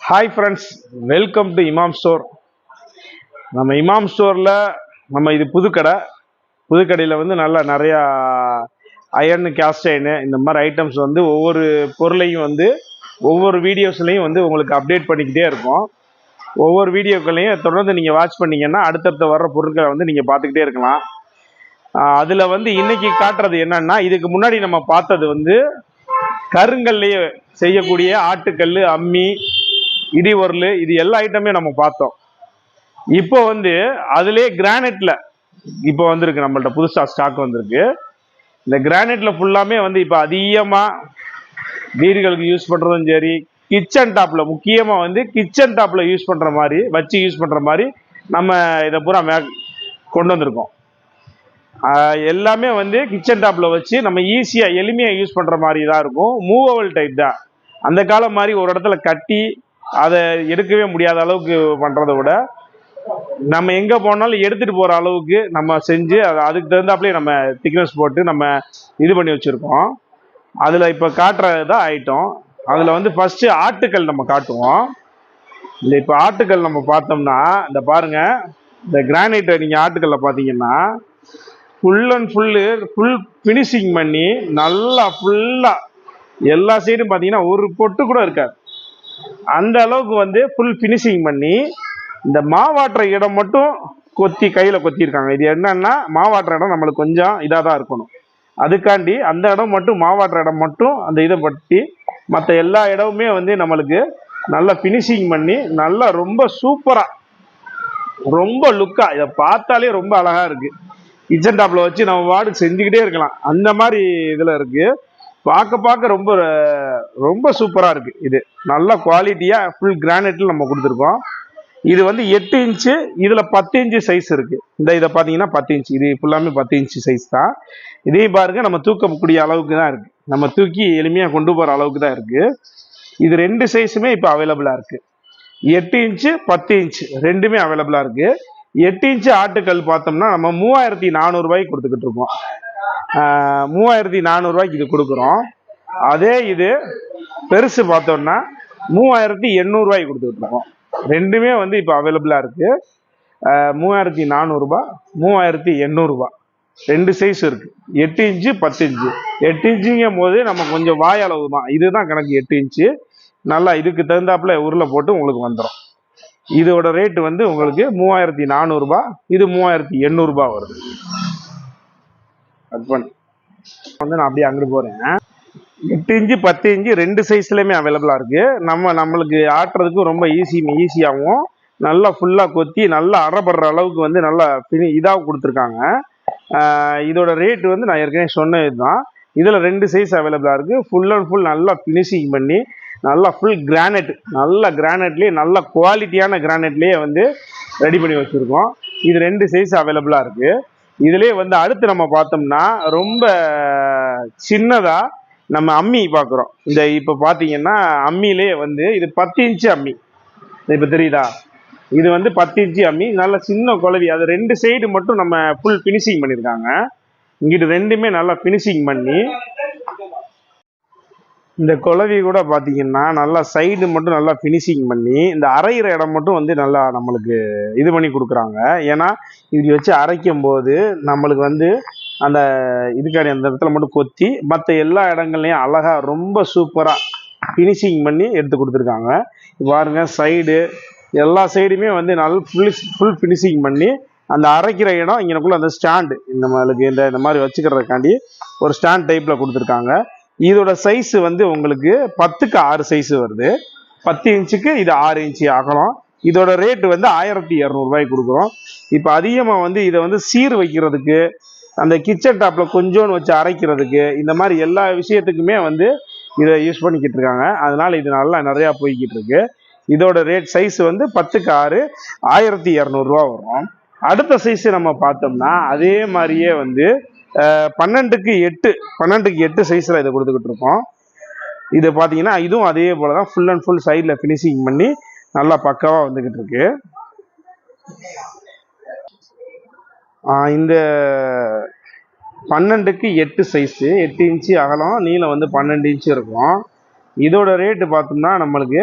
Hi friends welcome to Imam store நம்ம இமாம் ஸ்டோரில் நம்ம இது புதுக்கடை. புதுக்கடையில் வந்து நல்லா நிறையா அயர்னு கேஸ்டைனு இந்த மாதிரி ஐட்டம்ஸ் வந்து ஒவ்வொரு பொருளையும் வந்து ஒவ்வொரு வீடியோஸ்லையும் வந்து உங்களுக்கு அப்டேட் பண்ணிக்கிட்டே இருக்கும் ஒவ்வொரு வீடியோக்களையும் தொடர்ந்து நீங்கள் வாட்ச் பண்ணிங்கன்னா அடுத்தடுத்த வர்ற பொருட்களை வந்து நீங்கள் பார்த்துக்கிட்டே இருக்கலாம். அதில் வந்து இன்னைக்கு காட்டுறது என்னன்னா இதுக்கு முன்னாடி நம்ம பார்த்தது வந்து கருங்கல்லையே செய்யக்கூடிய ஆட்டுக்கல் அம்மி இடி உரல் இது எல்லா ஐட்டமே நம்ம பார்த்தோம். இப்போ வந்து அதுலேயே கிரானைட்ல இப்போ வந்திருக்கு நம்மள்ட்ட புதுசாக ஸ்டாக் வந்திருக்கு. இந்த கிரானைட்ல ஃபுல்லாமே வந்து இப்போ அதிகமாக வீடுகளுக்கு யூஸ் பண்ணுறதும் சரி கிச்சன் டாப்பில் முக்கியமாக வந்து கிச்சன் டாப்பில் யூஸ் பண்ணுற மாதிரி வச்சு யூஸ் பண்ணுற மாதிரி நம்ம இதை பூரா மே கொண்டு வந்திருக்கோம். எல்லாமே வந்து கிச்சன் டாப்பில் வச்சு நம்ம ஈஸியாக எளிமையாக யூஸ் பண்ணுற மாதிரி தான் இருக்கும். மூவபிள் டைப் தான். அந்த காலம் மாதிரி ஒரு இடத்துல கட்டி அதை எடுக்கவே முடியாத அளவுக்கு பண்ணுறதை விட நம்ம எங்கே போனாலும் எடுத்துகிட்டு போகிற அளவுக்கு நம்ம செஞ்சு அதை அதுக்கு தகுந்தாப்புலேயே நம்ம திக்னஸ் போட்டு நம்ம இது பண்ணி வச்சுருக்கோம். அதில் இப்போ காட்டுறது ஆயிட்டோம். அதில் வந்து ஃபஸ்ட்டு ஆட்டுக்கல் நம்ம காட்டுவோம். இந்த இப்போ ஆட்டுக்கல் நம்ம பார்த்தோம்னா இந்த பாருங்க இந்த கிரானைட்டை நீங்கள் ஆட்டுக்கல்ல பார்த்தீங்கன்னா full and full full finishing பண்ணி நல்லா ஃபுல்லாக எல்லா சைடும் பார்த்தீங்கன்னா ஒரு பொட்டு கூட இருக்காது. அந்த அளவுக்கு வந்து ஃபுல் ஃபினிஷிங் பண்ணி இந்த மாவாட்டுற இடம் மட்டும் கொத்தி கையில் கொத்தியிருக்காங்க. இது என்னன்னா மாவாட்டுற இடம் நம்மளுக்கு கொஞ்சம் இதாக தான் இருக்கணும். அதுக்காண்டி அந்த இடம் மட்டும் மாவாட்டுற இடம் மட்டும் அந்த இதை பற்றி மற்ற எல்லா இடமுமே வந்து நம்மளுக்கு நல்லா ஃபினிஷிங் பண்ணி நல்லா ரொம்ப சூப்பராக ரொம்ப லுக்காக இதை பார்த்தாலே ரொம்ப அழகாக இருக்குது கிச்சன் டாப்பில் வச்சு நம்ம வார்டு செஞ்சுக்கிட்டே இருக்கலாம். அந்த மாதிரி இதில் இருக்குது பார்க்க பார்க்க ரொம்ப ரொம்ப சூப்பராக இருக்குது இது. நல்ல குவாலிட்டியாக ஃபுல் கிரானைட்டில் நம்ம கொடுத்துருக்கோம். இது வந்து எட்டு இன்ச்சு இதில் பத்து இன்ச்சு சைஸ் இருக்குது இந்த இதை பார்த்தீங்கன்னா பத்து இன்ச்சு இது ஃபுல்லாமே பத்து இன்ச்சு சைஸ் தான். இதையும் பாருங்கள் நம்ம தூக்கக்கூடிய அளவுக்கு தான் இருக்குது நம்ம தூக்கி எளிமையாக கொண்டு போகிற அளவுக்கு தான் இருக்குது இது ரெண்டு சைஸுமே இப்போ அவைலபிளாக இருக்குது எட்டு இன்ச்சு பத்து இன்ச்சு ரெண்டுமே அவைலபிளாக இருக்குது எட்டு இன்ச்சு ஆட்டுக்கல் பார்த்தோம்னா நம்ம மூவாயிரத்தி நானூறுரூவாய்க்கு கொடுத்துக்கிட்டு இருக்கோம். மூவாயிரத்தி நானூறுரூவாய்க்கு இது கொடுக்குறோம். அதே இது பெருசு பார்த்தோம்னா மூவாயிரத்தி எண்ணூறுரூவாய்க்கு கொடுத்துக்கிட்டு இருக்கோம் ரெண்டுமே வந்து இப்போ அவைலபிளாக இருக்குது மூவாயிரத்தி நானூறுரூபா மூவாயிரத்தி எண்ணூறுரூபா ரெண்டு சைஸ் இருக்குது எட்டு இன்ச்சு பத்து இன்ச்சு. எட்டு இன்ச்சுங்கும் போது நம்ம கொஞ்சம் வாய் அளவு தான். இதுதான் கணக்கு எட்டு இன்ச்சு. நல்லா இதுக்கு தகுந்தாப்புல உருளை போட்டு உங்களுக்கு வந்துடும் இதோட ரேட்டு வந்து உங்களுக்கு மூவாயிரத்தி நானூறுரூபா இது மூவாயிரத்தி எண்ணூறுபா வருது. கட் பண்ணு வந்து நான் அப்படியே அங்கிட்டு போகிறேன் எட்டு இன்ச்சு பத்து இன்ச்சு ரெண்டு சைஸ்லையுமே அவைலபிளாக இருக்குது நம்ம நம்மளுக்கு ஆட்டுறதுக்கு ரொம்ப ஈஸி ஈஸியாகவும் நல்லா ஃபுல்லாக கொத்தி நல்லா அறப்படுற அளவுக்கு வந்து நல்லா ஃபினி இதாக கொடுத்துருக்காங்க. இதோட ரேட் வந்து நான் ஏற்கனவே சொன்னது தான் இதில் ரெண்டு சைஸ் அவைலபிளாக இருக்குது ஃபுல் அண்ட் ஃபுல் நல்லா ஃபினிஷிங் பண்ணி நல்லா ஃபுல் கிரானைட் நல்ல கிரானைட்லேயே நல்ல குவாலிட்டியான கிரானைட்லேயே வந்து ரெடி பண்ணி வச்சுருக்கோம். இது ரெண்டு சைஸ் அவைலபிளாக இருக்குது இதுலேயே வந்து அடுத்து நம்ம பார்த்தோம்னா ரொம்ப சின்னதாக நம்ம அம்மி பார்க்குறோம். இந்த இப்போ பார்த்தீங்கன்னா அம்மியிலே வந்து இது பத்து இன்ச்சு அம்மி. இப்போ தெரியுதா? இது வந்து பத்து இன்ச்சு அம்மி. நல்ல சின்ன குழவி. அது ரெண்டு சைடு மட்டும் நம்ம ஃபுல் ஃபினிஷிங் பண்ணியிருக்காங்க. இங்கிட்டு ரெண்டுமே நல்லா ஃபினிஷிங் பண்ணி இந்த குழவி கூட பார்த்தீங்கன்னா நல்லா சைடு மட்டும் நல்லா ஃபினிஷிங் பண்ணி இந்த அரைகிற இடம் மட்டும் வந்து நல்லா நம்மளுக்கு இது பண்ணி கொடுக்குறாங்க. ஏன்னா இப்படி வச்சு அரைக்கும் போது நம்மளுக்கு வந்து அந்த இதுக்காடி அந்த இடத்துல மட்டும் கொத்தி மற்ற எல்லா இடங்கள்லையும் அழகாக ரொம்ப சூப்பராக ஃபினிஷிங் பண்ணி எடுத்து கொடுத்துருக்காங்க. பாருங்க சைடு எல்லா சைடுமே வந்து நல்ல ஃபுல் ஃபுல் ஃபினிஷிங் பண்ணி அந்த அரைக்கிற இடம் இங்கனக்குள்ளே அந்த ஸ்டாண்டு நம்மளுக்கு இந்த இந்த மாதிரி வச்சுக்கிறதுக்காண்டி ஒரு ஸ்டாண்ட் டைப்பில் கொடுத்துருக்காங்க. இதோட சைஸ் வந்து உங்களுக்கு பத்துக்கு ஆறு சைஸ் வருது. பத்து இன்ச்சுக்கு இது ஆறு இன்ச்சு அகலம் இதோட ரேட் வந்து ஆயிரத்தி இரநூறுபாய்க்கு கொடுக்குறோம். இப்போ அதிகமாக வந்து இதை வந்து சீர் வைக்கிறதுக்கு அந்த கிச்சன் டாப்பில் கொஞ்சோன்னு வச்சு அரைக்கிறதுக்கு இந்த மாதிரி எல்லா விஷயத்துக்குமே வந்து இதை யூஸ் பண்ணிக்கிட்டு இருக்காங்க. அதனால் இது நல்லா நிறையா போய்கிட்டு இருக்கு. இதோட ரேட் சைஸ் வந்து பத்துக்கு ஆறு ஆயிரத்தி இரநூறுவா வரும். அடுத்த சைஸ் நம்ம பார்த்தோம்னா அதே மாதிரியே வந்து பன்னெண்டுக்கு எட்டு பன்னெண்டுக்கு எட்டு சைஸில் இதை கொடுத்துக்கிட்டு இருக்கோம். இது பார்த்தீங்கன்னா இதுவும் அதே போல தான் ஃபுல் அண்ட் ஃபுல் சைடில் ஃபினிஷிங் பண்ணி நல்லா பக்காவாக வந்துக்கிட்டு இருக்கு. இந்த பன்னெண்டுக்கு எட்டு சைஸு எட்டு இன்ச்சு அகலம் நீளம் வந்து பன்னெண்டு இன்ச்சு இருக்கும். இதோட ரேட்டு பார்த்தோம்னா நம்மளுக்கு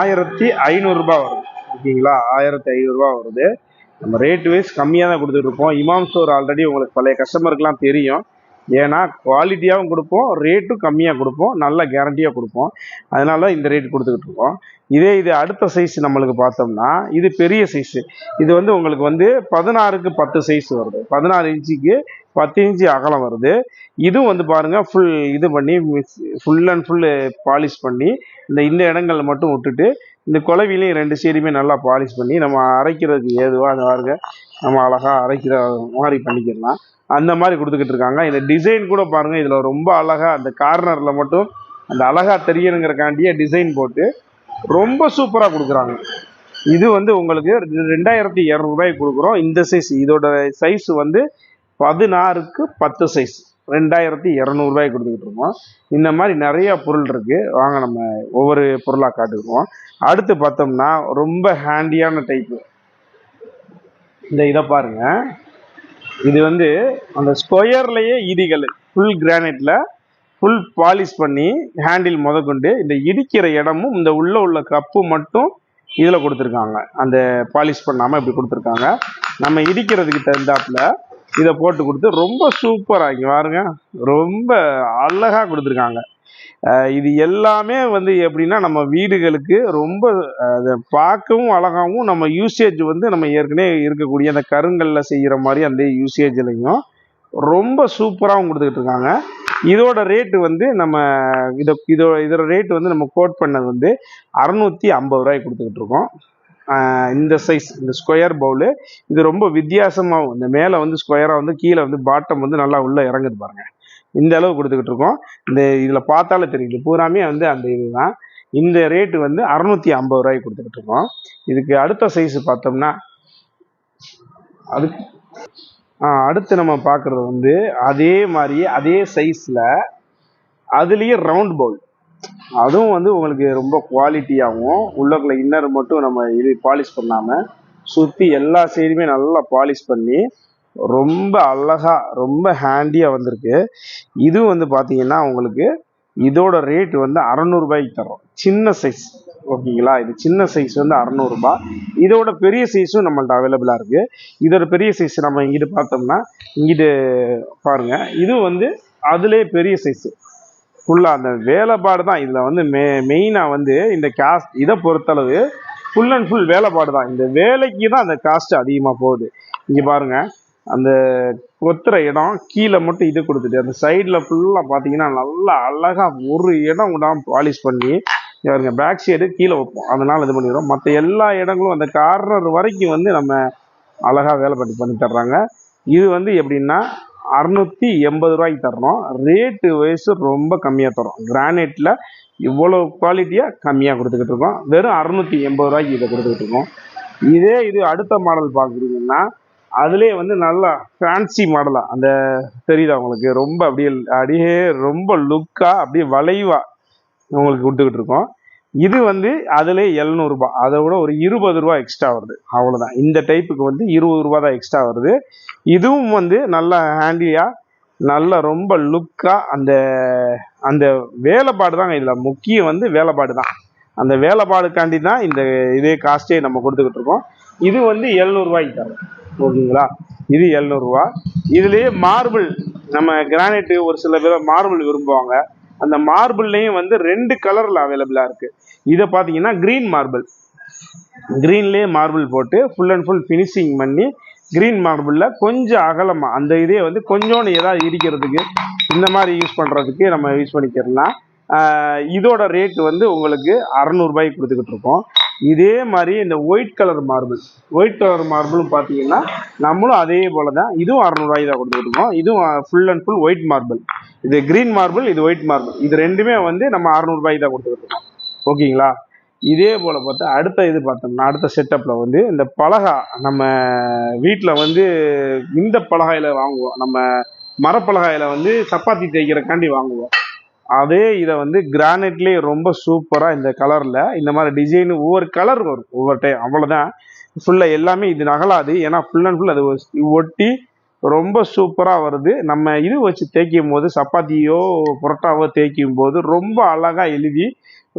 ஆயிரத்தி ஐநூறுரூபா வரும். ஓகேங்களா? ஆயிரத்தி ஐநூறுரூபா வருது. நம்ம ரேட் வைஸ் கம்மியாக தான் கொடுத்துட்ருப்போம் இமாம் ஸ்டோர் ஆல்ரெடி உங்களுக்கு பழைய கஸ்டமருக்குலாம் தெரியும். ஏன்னா குவாலிட்டியாகவும் கொடுப்போம் ரேட்டும் கம்மியாக கொடுப்போம் நல்ல கேரண்டியாக கொடுப்போம். அதனால இந்த ரேட் கொடுத்துக்கிட்டு இருக்கோம். இதே இது அடுத்த சைஸ் நம்மளுக்கு பார்த்தோம்னா இது பெரிய சைஸு இது வந்து உங்களுக்கு வந்து பதினாறுக்கு பத்து சைஸ் வருது. பதினாறு இன்ச்சுக்கு பத்து இன்ச்சு அகலம் வருது. இதுவும் வந்து பாருங்கள் ஃபுல் இது பண்ணி ஃபுல் அண்ட் ஃபுல் பாலிஷ் பண்ணி இந்த இந்த இடங்களில் மட்டும் விட்டுட்டு இந்த குலவிலையும் ரெண்டு சைடுமே நல்லா பாலிஷ் பண்ணி நம்ம அரைக்கிறதுக்கு ஏதுவாக அந்த பாருங்க நம்ம அழகாக அரைக்கிற மாதிரி பண்ணிக்கிடலாம் அந்த மாதிரி கொடுத்துக்கிட்டு இருக்காங்க. இந்த டிசைன் கூட பாருங்கள் இதில் ரொம்ப அழகாக அந்த கார்னரில் மட்டும் அந்த அழகாக தெரியணுங்கிறக்காண்டியே டிசைன் போட்டு ரொம்ப சூப்பராக கொடுக்குறாங்க. இது வந்து உங்களுக்கு ரெண்டாயிரத்தி இரநூறுபாய்க்கு கொடுக்குறோம். இந்த சைஸ் இதோட சைஸ் வந்து பதினாறுக்கு பத்து சைஸ் ரெண்டாயிரத்தி இரநூறுபாய்க்கு கொடுத்துக்கிட்டு இருக்கோம். இந்த மாதிரி நிறைய பொருள் இருக்கு. வாங்க நம்ம ஒவ்வொரு பொருளாக காட்டுக்குவோம். அடுத்து பார்த்தோம்னா ரொம்ப ஹேண்டியான டைப்பு இந்த இதை பாருங்க. இது வந்து அந்த ஸ்கொயர்லயே இடிகள் ஃபுல் கிரானைட்ல ஃபுல் பாலிஷ் பண்ணி ஹேண்டில் முதற்கொண்டு இந்த இடிக்கிற இடமும் இந்த உள்ள உள்ள கப்பு மட்டும் இதில் கொடுத்துருக்காங்க. அந்த பாலிஷ் பண்ணாமல் இப்படி கொடுத்துருக்காங்க. நம்ம இடிக்கிறதுக்கு தகுந்தாப்புல இதை போட்டு கொடுத்து ரொம்ப சூப்பராக இங்கே பாருங்க. ரொம்ப அழகாக கொடுத்துருக்காங்க. இது எல்லாமே வந்து எப்படின்னா நம்ம வீடுகளுக்கு ரொம்ப அதை பார்க்கவும் அழகாகவும் நம்ம யூசேஜ் வந்து நம்ம ஏற்கனவே இருக்கக்கூடிய அந்த கருங்கல்ல செய்கிற மாதிரி அந்த யூசேஜ்லையும் ரொம்ப சூப்பராகவும் கொடுத்துக்கிட்டு இருக்காங்க. இதோட ரேட்டு வந்து நம்ம இதை இதோ இதோட ரேட்டு வந்து நம்ம கோட் பண்ணது வந்து அறநூற்றி ஐம்பது ரூபாய்க்கு கொடுத்துக்கிட்டு இருக்கோம். இந்த சைஸ் இந்த ஸ்கொயர் பவுலு இது ரொம்ப வித்தியாசமாகவும் இந்த மேலே வந்து ஸ்கொயராக வந்து கீழே வந்து பாட்டம் வந்து நல்லா உள்ளே இறங்குது பாருங்கள் இந்த அளவு கொடுத்துக்கிட்டு இருக்கோம். இந்த இதில் பார்த்தாலே தெரியுது. பூராமே வந்து அந்த இதுதான். இந்த ரேட்டு வந்து அறநூற்றி ஐம்பது ரூபாய்க்கு கொடுத்துக்கிட்டு இருக்கோம். இதுக்கு அடுத்த சைஸ் பார்த்தோம்னா அதுக்கு அடுத்து நம்ம பார்க்குறது வந்து அதே மாதிரியே அதே சைஸில் அதுலேயே ரவுண்ட் பவுல் அதுவும் வந்து உங்களுக்கு ரொம்ப குவாலிட்டியாகவும் உள்ளக்குள்ள இன்னர் மட்டும் நம்ம இது பாலிஷ் பண்ணாமல் சுற்றி எல்லா சைடுமே நல்லா பாலிஷ் பண்ணி ரொம்ப அழகா ரொம்ப ஹேண்டியாக வந்திருக்கு. இது வந்து பார்த்தீங்கன்னா உங்களுக்கு இதோட ரேட் வந்து அறநூறுபாய்க்கு தரோம் சின்ன சைஸ் ஓகேங்களா? இது சின்ன சைஸ் வந்து அறநூறுபா இதோட பெரிய சைஸும் நம்மள்ட்ட அவைலபிளாக இருக்குது இதோட பெரிய சைஸ் நம்ம இங்கிட்டு பார்த்தோம்னா இங்கிட்டு பாருங்கள் இது வந்து அதுலேயே பெரிய சைஸு ஃபுல்லாக அந்த வேலைப்பாடு தான் இதில் வந்து மெ மெயினாக வந்து இந்த காஸ்ட் இதை பொறுத்தளவு ஃபுல் அண்ட் ஃபுல் வேலைப்பாடு தான். இந்த வேலைக்கு தான் அந்த காஸ்ட் அதிகமாக போகுது. இங்கே பாருங்கள் அந்த கொத்துற இடம் கீழே மட்டும் இது கொடுத்துட்டு அந்த சைடில் ஃபுல்லாக பார்த்தீங்கன்னா நல்லா அழகாக ஒரு இடம் விடாம பாலிஷ் பண்ணி பாருங்க பேக் சைடு கீழே வைப்போம். அதனால் இது பண்ணிடுறோம். மற்ற எல்லா இடங்களும் அந்த கார்னர் வரைக்கும் வந்து நம்ம அழகாக வேலைப்பாட்டு பண்ணி தர்றாங்க. இது வந்து எப்படின்னா அறுநூத்தி எண்பது ரூபாய்க்கு தரணும். ரேட்டு வைஸ் ரொம்ப கம்மியாக தரோம். கிரானைட்டில் இவ்வளோ குவாலிட்டியாக கம்மியாக கொடுத்துக்கிட்டு இருக்கோம். வெறும் அறுநூத்தி எண்பது ரூபாய்க்கு இதை கொடுத்துக்கிட்டு இருக்கோம். இதே இது அடுத்த மாடல் பார்க்குறீங்கன்னா அதுலேயே வந்து நல்லா ஃபேன்சி மாடலாக அந்த தெரியுதா உங்களுக்கு? ரொம்ப அப்படியே அப்படியே ரொம்ப லுக்காக அப்படியே வளைவாக உங்களுக்கு கொடுத்துக்கிட்டு இருக்கோம். இது வந்து அதிலே எழுநூறுபா அதை விட ஒரு இருபது ரூபா எக்ஸ்ட்ரா வருது. அவ்வளோதான் இந்த டைப்புக்கு வந்து இருபது ரூபா தான் எக்ஸ்ட்ரா வருது. இதுவும் வந்து நல்ல ஹேண்டியாக நல்ல ரொம்ப லுக்காக அந்த அந்த வேலைப்பாடு தாங்க இதில். முக்கியம் வந்து வேலைப்பாடு தான். அந்த வேலைப்பாடுக்காண்டி தான் இந்த இதே காஸ்ட்டே நம்ம கொடுத்துக்கிட்டு இருக்கோம். இது வந்து எழுநூறுவாய்க்கு தரும். ஓகேங்களா? இது எழுநூறுவா இதுலேயே மார்பிள் நம்ம கிரானைட்டு ஒரு சில பேர் மார்பிள் விரும்புவாங்க. அந்த மார்பிள்லேயும் வந்து ரெண்டு கலரில் அவைலபிளாக இருக்குது இதை பார்த்தீங்கன்னா க்ரீன் மார்பிள் க்ரீன்லேயே மார்பிள் போட்டு ஃபுல் அண்ட் ஃபுல் ஃபினிஷிங் பண்ணி க்ரீன் மார்பிளில் கொஞ்சம் அகலமாக அந்த இதே வந்து கொஞ்சோண்டு ஏதாவது இடிக்கிறதுக்கு இந்த மாதிரி யூஸ் பண்ணுறதுக்கு நம்ம யூஸ் பண்ணிக்கிறலாம் இதோட ரேட் வந்து உங்களுக்கு அறநூறுபாய்க்கு கொடுத்துக்கிட்டு இருக்கோம். இதே மாதிரி இந்த white colour marble white colour மார்பிளும் பார்த்தீங்கன்னா நம்மளும் அதே போல தான் இதுவும் அறநூறுவாய்க்கு தான் கொடுத்துக்கிட்டுருக்கோம் இதுவும் full and full white marble இது க்ரீன் மார்பிள் இது ஒயிட் மார்பிள் இது ரெண்டுமே வந்து நம்ம அறநூறுபாய் தான் கொடுத்துக்கிட்டு இருக்கோம். ஓகேங்களா? இதே போல் பார்த்தா அடுத்த இது பார்த்தோம்னா அடுத்த செட்டப்பில் வந்து இந்த பலகா நம்ம வீட்டில் வந்து இந்த பலகாயில் வாங்குவோம். நம்ம மரப்பலகாயில் வந்து சப்பாத்தி தேய்க்கிறக்காண்டி வாங்குவோம். அதே இதை வந்து கிரானைட்லேயே ரொம்ப சூப்பராக இந்த கலரில் இந்த மாதிரி டிசைன் ஒவ்வொரு கலர் வரும். ஒவ்வொரு டைம் அவ்வளோதான் ஃபுல்லாக எல்லாமே இது நகலாது. ஏன்னா ஃபுல் அண்ட் ஃபுல் அது ஒட்டி ரொம்ப சூப்பராக வருது. நம்ம இது வச்சு தேய்க்கும் போது சப்பாத்தியோ புரோட்டாவோ தேய்க்கும் போது ரொம்ப அழகாக எழுதி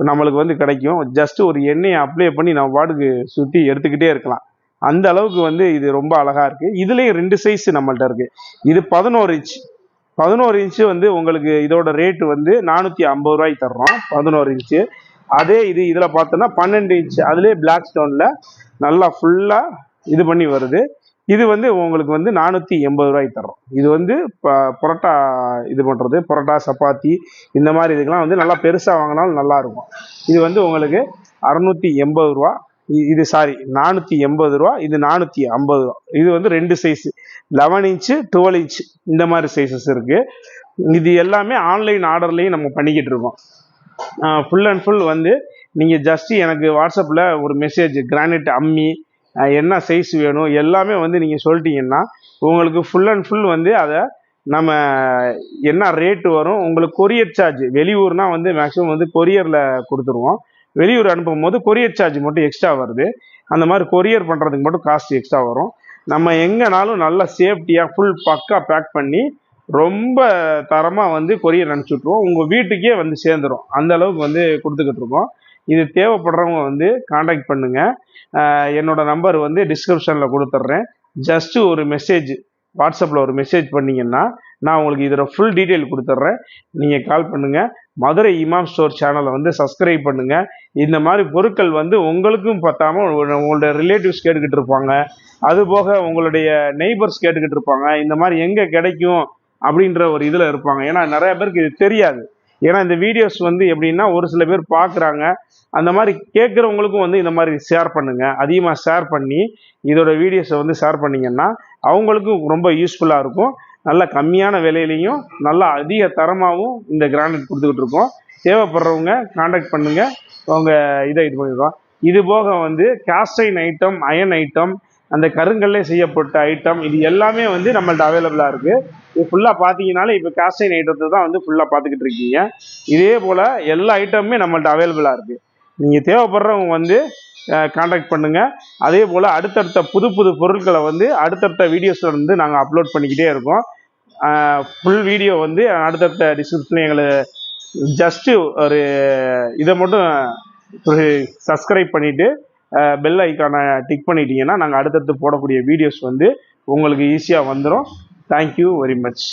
நம்மளுக்கு வந்து கிடைக்கும். ஜஸ்ட்டு ஒரு எண்ணெயை அப்ளை பண்ணி நம்ம பாட்டுக்கு சுற்றி எடுத்துக்கிட்டே இருக்கலாம். அந்த அளவுக்கு வந்து இது ரொம்ப அழகாக இருக்குது இதுலேயும் ரெண்டு சைஸ் நம்மள்ட்ட இருக்குது இது பதினோரு இன்ச் பதினோரு இன்ச்சு வந்து உங்களுக்கு இதோட ரேட்டு வந்து நானூற்றி ஐம்பது ரூபாய்க்கு தர்றோம். பதினோரு இன்ச்சு அதே இது இதில் பார்த்தோன்னா பன்னெண்டு இன்ச் அதுலேயே பிளாக் ஸ்டோனில் நல்லா ஃபுல்லாக இது பண்ணி வருது. இது வந்து உங்களுக்கு வந்து நானூற்றி எண்பது ரூபாய்க்கு தரோம் இது வந்து புரோட்டா இது பண்ணுறது புரோட்டா சப்பாத்தி இந்த மாதிரி இதுக்கெல்லாம் வந்து நல்லா பெருசாக வாங்கினாலும் நல்லா இருக்கும். இது வந்து உங்களுக்கு அறநூற்றி எண்பது ரூபா. இ- இது சாரி நானூற்றி எண்பது ரூபா இது நானூற்றி ஐம்பது ரூபா. இது வந்து ரெண்டு size eleven inch twelve inch இந்த மாதிரி சைஸஸ் இருக்குது இது எல்லாமே ஆன்லைன் ஆர்டர்லேயும் நம்ம பண்ணிக்கிட்டு இருக்கோம். ஃபுல் அண்ட் ஃபுல் வந்து நீங்கள் ஜஸ்ட்டு எனக்கு வாட்ஸ்அப்பில் ஒரு மெசேஜ் கிரானைட் அம்மி என்ன சைஸ் வேணும் எல்லாமே வந்து நீங்கள் சொல்லிட்டீங்கன்னா உங்களுக்கு ஃபுல் அண்ட் ஃபுல் வந்து அதை நம்ம என்ன ரேட்டு வரும் உங்களுக்கு கொரியர் சார்ஜ் வெளியூர்னா வந்து மேக்ஸிமம் வந்து கொரியரில் கொடுத்துருவோம். வெளியூர் அனுப்பும் போது கொரியர் சார்ஜ் மட்டும் எக்ஸ்ட்ரா வருது. அந்த மாதிரி கொரியர் பண்ணுறதுக்கு மட்டும் காஸ்ட் எக்ஸ்ட்ரா வரும். நம்ம எங்கேனாலும் நல்லா சேஃப்டியாக ஃபுல் பக்கா பேக் பண்ணி ரொம்ப தரமாக வந்து கொரியர் அனுப்பிச்சி விட்ருவோம் உங்கள் வீட்டுக்கே வந்து சேர்ந்துரும். அந்த அளவுக்கு வந்து கொடுத்துக்கிட்டு இருக்கோம். இது தேவைப்படுறவங்க வந்து காண்டாக்ட் பண்ணுங்கள் என்னோட நம்பர் வந்து டிஸ்கிரிப்ஷனில் கொடுத்துட்றேன் ஜஸ்ட்டு ஒரு மெசேஜ் வாட்ஸ்அப்பில் ஒரு மெசேஜ் பண்ணிங்கன்னா நான் உங்களுக்கு இதில் ஃபுல் டீட்டெயில் கொடுத்துட்றேன் நீங்கள் கால் பண்ணுங்கள் மதுரை இமாம் ஸ்டோர் சேனலை வந்து சப்ஸ்கிரைப் பண்ணுங்கள் இந்த மாதிரி பொருட்கள் வந்து உங்களுக்கும் பத்தாம உங்க- உங்களுடைய ரிலேட்டிவ்ஸ் கேட்டுக்கிட்டு இருப்பாங்க. அதுபோக உங்களுடைய நெய்பர்ஸ் கேட்டுக்கிட்டு இருப்பாங்க. இந்த மாதிரி எங்கே கிடைக்கும் அப்படின்ற ஒரு இதில் இருப்பாங்க. ஏன்னா நிறைய பேருக்கு இது தெரியாது. ஏன்னா இந்த வீடியோஸ் வந்து எப்படின்னா ஒரு சில பேர் பார்க்குறாங்க அந்த மாதிரி கேட்குறவங்களுக்கும் வந்து இந்த மாதிரி ஷேர் பண்ணுங்கள் அதிகமாக ஷேர் பண்ணி இதோட வீடியோஸை வந்து ஷேர் பண்ணிங்கன்னா அவங்களுக்கும் ரொம்ப யூஸ்ஃபுல்லாக இருக்கும். நல்ல கம்மியான விலையிலையும் நல்லா அதிக தரமாகவும் இந்த கிரானைட் கொடுத்துக்கிட்டு இருக்கோம். தேவைப்படுறவங்க காண்டாக்ட் பண்ணுங்கள் உங்கள் இதை இது பண்ணிடுவோம் இது போக வந்து காஸ்டைன் ஐட்டம் அயன் ஐட்டம் அந்த கருங்கல்லே செய்யப்பட்ட ஐட்டம் இது எல்லாமே வந்து நம்மள்ட்ட அவைலபிளாக இருக்குது இது ஃபுல்லாக பார்த்தீங்கனாலே இப்போ காஸ்டைன் ஐட்டத்தை தான் வந்து ஃபுல்லாக பார்த்துக்கிட்டு இருக்கீங்க. இதே போல் எல்லா ஐட்டமுமே நம்மள்ட்ட அவைலபிளாக இருக்குது நீங்கள் தேவைப்படுறவங்க வந்து காண்டாக்ட் பண்ணுங்கள் அதே போல் அடுத்தடுத்த புது புது பொருட்களை வந்து அடுத்தடுத்த வீடியோஸில் வந்து நாங்கள் அப்லோட் பண்ணிக்கிட்டே இருக்கோம். ஃபுல் வீடியோ வந்து அடுத்தடுத்த டிஸ்கிரிப்ஷனில் எங்களை ஜஸ்ட்டு ஒரு இதை மட்டும் ஒரு சப்ஸ்கிரைப் பண்ணிவிட்டு பெல் ஐக்கானை டிக் பண்ணிட்டீங்கன்னா நாங்கள் அடுத்தடுத்து போடக்கூடிய வீடியோஸ் வந்து உங்களுக்கு ஈஸியாக வந்துடும் தேங்க்யூ வெரி மச்